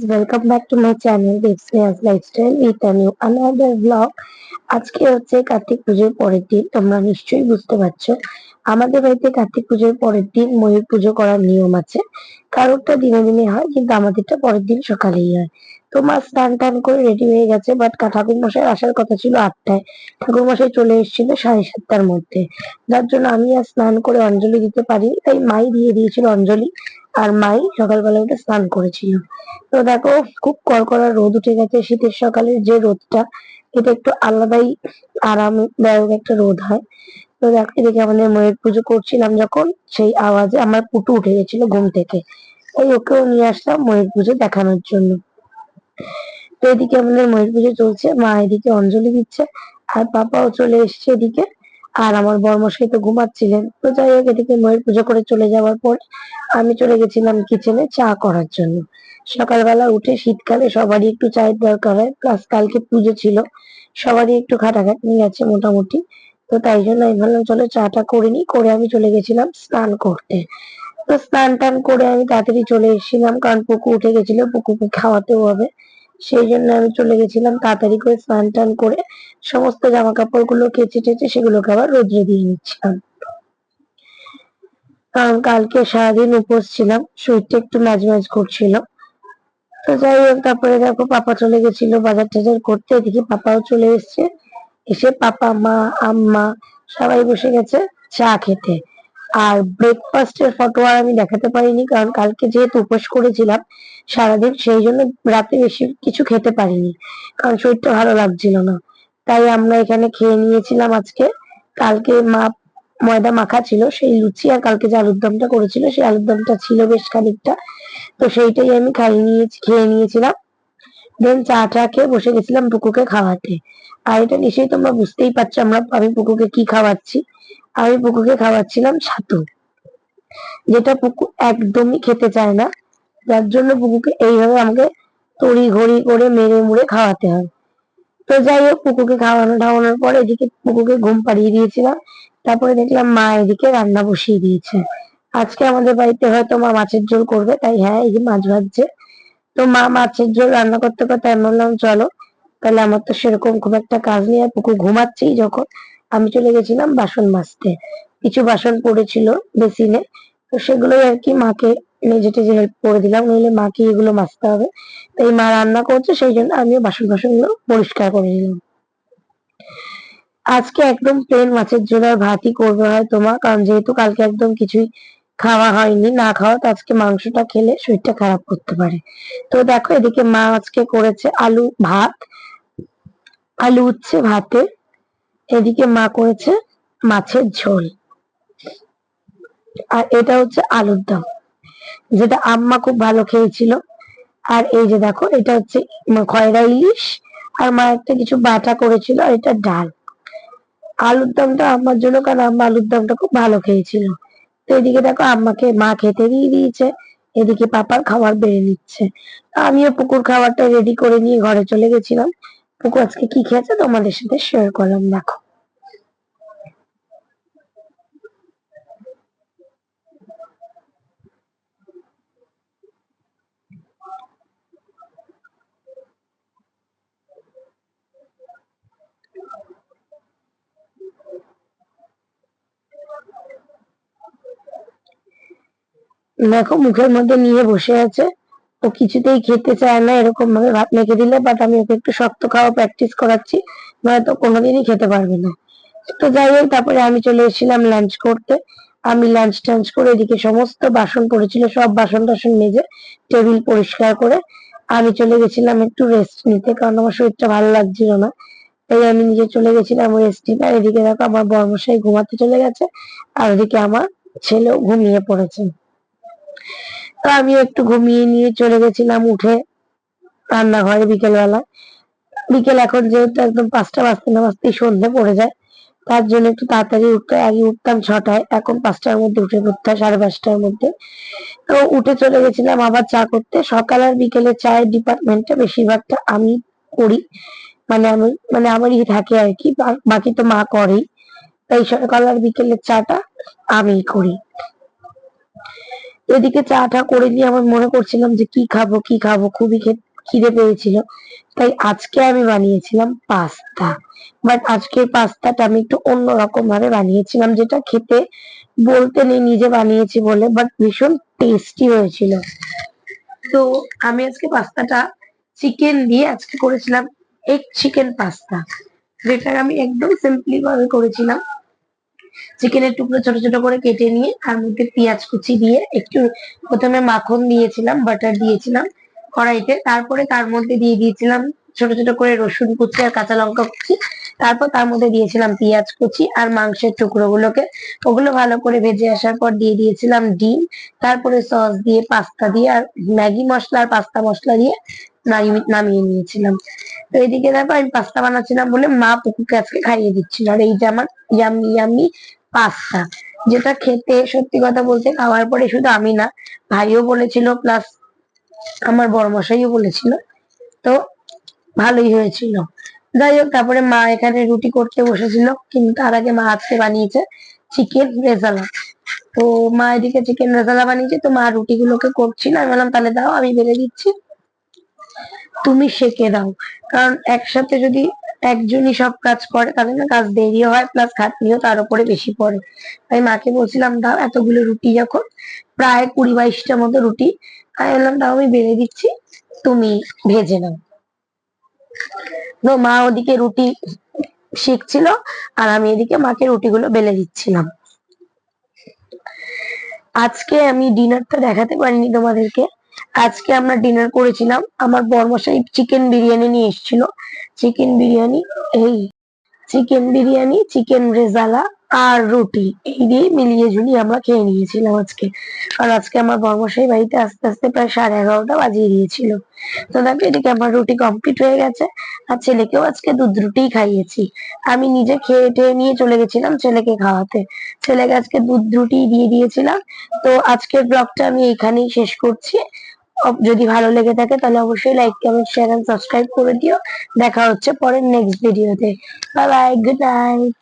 Welcome back to my channel বিক্সনিয়াস lifestyle with a new another blog আজকে হচ্ছে কার্তিক পুজোর পরের দিন, তোমরা নিশ্চয়ই বুঝতে পারছ। আমাদের বাড়িতে কার্তিক পুজোর পরের দিন ময়ূর পুজো করার নিয়ম আছে। কারোরটা দিনে দিনে হয়, কিন্তু আমাদেরটা পরের দিন সকালেই হয়। তো মা স্নান টান করে রেডি হয়ে গেছে বাট ঠাকুর মশাই আসার কথা ছিল আটটায়। ঠাকুর মশাই চলে এসেছিল সাড়ে সাতটার মধ্যে। যার জন্য আমি আর স্নান করে অঞ্জলি দিতে পারিনি, তাই মাই দিয়ে দিয়েছিল অঞ্জলি। আর মাই সকালবেলা উঠে স্নান করেছিল। তো দেখো, খুব কড়কড়া রোদ উঠে গেছে। শীতের সকালের যে রোদটা, এটা একটু আলাদাই আরামদায়ক একটা রোদ হয়। তো দেখো, এদিকে আমাদের ময়ূর পুজো করছিলাম যখন, সেই আওয়াজে আমার পুটু উঠে গেছিল ঘুম থেকে। তাই ওকেও নিয়ে আসলাম ময়ূর পুজো দেখানোর জন্য। তো এদিকে আমাদের ময়ূর পুজো চলছে। মা এদিকে অঞ্জলি দিচ্ছে, আর পাপাও চলে এসছে এদিকে। আর আমার বর্মশাই তো ঘুমাচ্ছিলেন। তো যাই হোক, এদিকে ময়ূর পুজো করে চলে যাওয়ার পর আমি চলে গেছিলাম কিচেনে চা করার জন্য। সকালবেলা উঠে শীতকালে সবারই একটু চায়ের দরকার হয় প্লাস কালকে পুজো ছিল, সবারই একটু খাটাখাটনি আছে মোটামুটি। তো তাই জন্য আমি ভাবলাম, চলো চাটা করে নিই। করে আমি চলে গেছিলাম স্নান করতে। তো স্নান টান করে আমি তাড়াতাড়ি চলে এসেছিলাম, কারণ পুকু উঠে গেছিল পুকুকে খাওয়াতেও হবে। সেই জন্য আমি চলে গেছিলাম তাড়াতাড়ি করে স্নান টান করে সমস্ত জামা কাপড়গুলো কেচে টেচে সেগুলোকে আবার রোদ্রে দিয়ে নিচ্ছিলাম। কারণ কালকে সারাদিন উপোস ছিলাম, শরীরটা একটু ম্যাজ ম্যাজ করছিল। তো যাই হোক, তারপরে দেখো পাপা চলে গেছিল বাজার টাজার করতে, এদিকে পাপাও চলে এসছে। এসে পাপা, মা, আম্মা সবাই বসে গেছে চা খেতে। আর ব্রেকফাস্টের ফটো আর আমি দেখাতে পারিনি, কারণ কালকে যেহেতু উপোস করেছিলাম সারাদিন, সেই জন্য রাতে বেশি কিছু খেতে পারিনি, কারণ শরীরটা ভালো লাগছিল না। তাই আমরা এখানে খেয়ে নিয়েছিলাম আজকে। কালকে মা, ময়দা মাখা ছিল, সেই লুচি আর কালকে যে আলুর দমটা করেছিল, সেই আলুর দমটা ছিল বেশ খানিকটা। তো সেইটাই আমি খাইয়ে নিয়ে খেয়ে নিয়েছিলাম। দেন চা টা খেয়ে বসে গেছিলাম পুকুকে খাওয়াতে। আর এটা নিশ্চয়ই তোমরা বুঝতেই পারছ, আমরা, আমি পুকুকে কি খাওয়াচ্ছি। আমি পুকুকে খাওয়াচ্ছিলাম ছাতু। যেটা পুকু একদমই খেতে চায় না। যার জন্য পুকুকে এইভাবে আমাকে তড়ি ঘড়ি করে মেরে মুড়ে খাওয়াতে হয়। তো যাই হোক পুকুকে খাওয়ানো টাওয়ানোর পর এদিকে পুকুকে ঘুম পাড়িয়ে দিয়েছিলাম। তারপরে দেখলাম মা এদিকে রান্না বসিয়ে দিয়েছে। আজকে আমাদের বাড়িতে হয়তো মা মাছের ঝোল করবে, তাই হ্যাঁ এই যে মাছ ভাজছে। তো মা মাছের ঝোল রান্না করতে করতে আমি বললাম, চলো, তাহলে আমার তো সেরকম খুব একটা কাজ নেই, আর পুকুর ঘুমাচ্ছেই যখন। আমি চলে গেছিলাম বাসন মাজতে। কিছু বাসন পড়েছিল বেসিনে। তো সেগুলোই আর কি মাকে মেজে টেজে হেল্প করে দিলাম। নইলে মাকে এগুলো মাজতে হবে। তাই মা রান্না করছে, সেই জন্য আমিও বাসন বাসনগুলো পরিষ্কার করে নিলাম আজকে একদম প্লেন মাছের ঝোল আর ভাতই করবে হয় তোমার, কারণ যেহেতু কালকে একদম কিছুই খাওয়া হয়নি, না খাওয়া, তো আজকে মাংসটা খেলে শরীরটা খারাপ করতে পারে। তো দেখো এদিকে মা আজকে করেছে আলু ভাত। আলু উচ্ছে ভাতে। এদিকে মা করেছে মাছের ঝোল। আর এটা হচ্ছে আলুর দম, যেটা আম্মা খুব ভালো খেয়েছিল। আর এই যে দেখো, এটা হচ্ছে খয়রা ইলিশ, আর মা একটা কিছু বাটা করেছিল, আর এটা ডাল। আলুর দমটা আম্মার জন্য, কারণ আম্মা আলুর দমটা খুব ভালো খেয়েছিল। তো এদিকে দেখো, আম্মাকে মা খেতে দিয়ে দিয়েছে, এদিকে পাপার খাবার বেড়ে নিচ্ছে। আমিও পুকুর খাবারটা রেডি করে নিয়ে ঘরে চলে গেছিলাম। পুকুর আজকে কি খেয়েছে? তোমাদের সাথে শেয়ার করলাম, দেখো। দেখো, মুখের মধ্যে নিয়ে বসে আছে। ও কিছুতেই খেতে চায় না, এরকম ভাবে ভাত মেখে দিলে বাট আমি ওকে একটু শক্ত খাওয়া প্র্যাকটিস করাচ্ছি নয়তো কোনোদিনই খেতে পারবে না। তো যাই হোক, তারপরে আমি চলে এসেছিলাম লাঞ্চ করতে। আমি লাঞ্চ টাঞ্চ করে এদিকে সমস্ত বাসন পড়েছিল, সব বাসন টাসন মেজে টেবিল পরিষ্কার করে আমি চলে গেছিলাম একটু রেস্ট নিতে, কারণ আমার শরীরটা ভালো লাগছিল না। তাই আমি নিজে চলে গেছিলাম রেস্ট নিতে, আর এদিকে দেখো আমার বর্মশাই ঘুমাতে চলে গেছে, আর ওদিকে আমার ছেলেও ঘুমিয়ে পড়েছে। তো আমি একটু ঘুমিয়ে নিয়ে চলে গেছিলাম উঠে রান্নাঘরে বিকেলবেলা। বিকেল এখন যেহেতু একদম পাঁচটা বাজতে না বাজতেই সন্ধে পড়ে যায়, তার জন্য একটু তাড়াতাড়ি উঠতে আগে উঠতাম ছটায়, এখন পাঁচটার মধ্যে উঠে পড়তে সাড়ে পাঁচটার মধ্যে। তো উঠে চলে গেছিলাম আবার চা করতে। সকাল আর বিকেলে চায়ের ডিপার্টমেন্টটা বেশিরভাগটা আমি করি। মানে আমি মানে আমারই থাকে আর কি বাকি তো মা করেই। তাই সকাল আর বিকেলের চাটা আমি করি। এদিকে চা টা করে নিয়ে আমার মনে করছিলাম যে কি খাব কি খাব, খুবই খিদে পেয়েছিল। তাই আজকে আমি বানিয়েছিলাম পাস্তা। বাট আজকের পাস্তাটা আমি একটু অন্যরকম ভাবে বানিয়েছিলাম, যেটা খেতে বলতে নেই, নিজে বানিয়েছি বলে, বাট ভীষণ টেস্টি হয়েছিল। তো আমি আজকে পাস্তাটা চিকেন দিয়ে আজকে করেছিলাম এগ চিকেন পাস্তা যেটা আমি একদম সিম্পলি ভাবে করেছিলাম। চিকেনের টুকরো ছোট ছোট করে কেটে নিয়ে, তার মধ্যে পেঁয়াজ কুচি দিয়ে একটু প্রথমে মাখন দিয়েছিলাম বাটার দিয়েছিলাম কড়াইতে, তারপরে তার মধ্যে দিয়ে দিয়েছিলাম ছোট ছোট করে রসুন কুচি আর কাঁচা লঙ্কা কুচি, তারপর তার মধ্যে দিয়েছিলাম পেঁয়াজ কুচি আর মাংসের টুকরো গুলোকে ওগুলো ভালো করে ভেজে আসার পর দিয়ে দিয়েছিলাম ডিম, তারপরে সস দিয়ে, পাস্তা দিয়ে আর ম্যাগি মশলা আর পাস্তা মশলা দিয়ে নামিয়ে নামিয়ে নিয়েছিলাম। তো এদিকে দেখো আমি পাস্তা বানাচ্ছিলাম বলে মা পুকুরকে আজকে খাইয়ে দিচ্ছিল। আর এই যে আমার ইয়ামি ইয়ামি পাস্তা যেটা খেতে সত্যি কথা বলতে খাওয়ার পরে শুধু আমি না, ভাইও বলেছিল প্লাস আমার বড়মশাইও বলেছিল। তো ভালোই হয়েছিল। যাই হোক, তারপরে মা এখানে রুটি করতে বসেছিল, কিন্তু তার আগে মা আজকে বানিয়েছে চিকেন রেজালা তো মা এদিকে চিকেন রেজালা বানিয়েছে, তো মা রুটিগুলোকে করছিল। আমি বললাম, তাহলে দাও, আমি বেলে দিচ্ছি। তুমি সেকে দাও। কারণ একসাথে যদি একজনই সব কাজ করে, তাহলে না কাজ দেরিও হয় প্লাস খাটনিও তার উপরে বেশি পড়ে। আমি মাকে বলছিলাম, দাও এতগুলো রুটি যখন, প্রায় কুড়ি বাইশটা মতো রুটি। আমি বললাম, দাও, আমি বেলে দিচ্ছি, তুমি ভেজে নাও। তো মা ওদিকে রুটি শিখছিল, আর আমি এদিকে মাকে রুটিগুলো বেলে দিচ্ছিলাম। আজকে আমি ডিনারটা দেখাতে পারিনি তোমাদেরকে। আজকে আমরা ডিনার করেছিলাম। আমার বরমশাই চিকেন বিরিয়ানি নিয়ে এসেছিল। চিকেন বিরিয়ানি, এই চিকেন বিরিয়ানি চিকেন রেজালা আর রুটি, এই দিয়ে মিলিয়ে ঝুলিয়ে আমরা খেয়ে নিয়েছিলাম আজকে। কারণ আজকে আমার বর্মশাই বাড়িতে আস্তে আস্তে প্রায় সাড়ে এগারোটা বাজিয়ে দিয়েছিল। তো দেখো, এদিকে আমার রুটি কমপ্লিট হয়ে গেছে। আর ছেলেকেও আজকে দুধ রুটিই খাইয়েছি। আমি নিজে খেয়ে টেয়ে নিয়ে চলে গেছিলাম ছেলেকে খাওয়াতে। ছেলেকে আজকে দুধ রুটি দিয়ে দিয়েছিলাম। তো আজকের ব্লগটা আমি এখানেই শেষ করছি। যদি ভালো লেগে থাকে তাহলে অবশ্যই like comment share and subscribe করে দিও। দেখা হচ্ছে পরের নেক্সট ভিডিওতে বাই বাই গুড নাইট